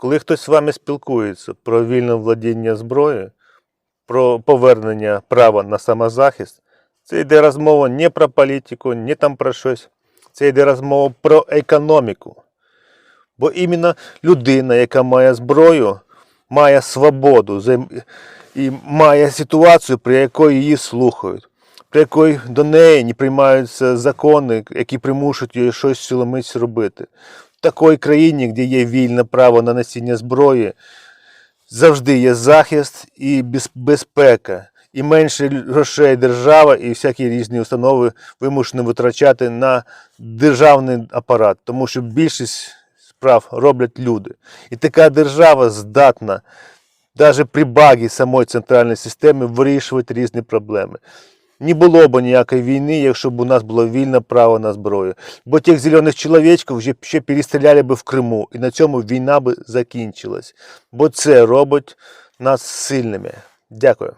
Коли хтось з вами спілкується про вільне владіння зброєю, про повернення права на самозахист, це йде розмова не про політику, не там про щось. Це йде розмова про економіку. Бо іменно людина, яка має зброю, має свободу і має ситуацію, при якій її слухають, при якій до неї не приймаються закони, які примушують її щось силомиць робити. Такій країні, де є вільне право на носіння зброї, завжди є захист і безпека. І менше грошей держава і всякі різні установи вимушені витрачати на державний апарат, тому що більшість справ роблять люди. І така держава здатна навіть при багі самої центральної системи вирішувати різні проблеми. Не було б ніякої війни, якщо б у нас було вільне право на зброю. Бо тих зелених чоловічків вже ще перестріляли б в Криму, і на цьому війна б закінчилась. Бо це робить нас сильними. Дякую.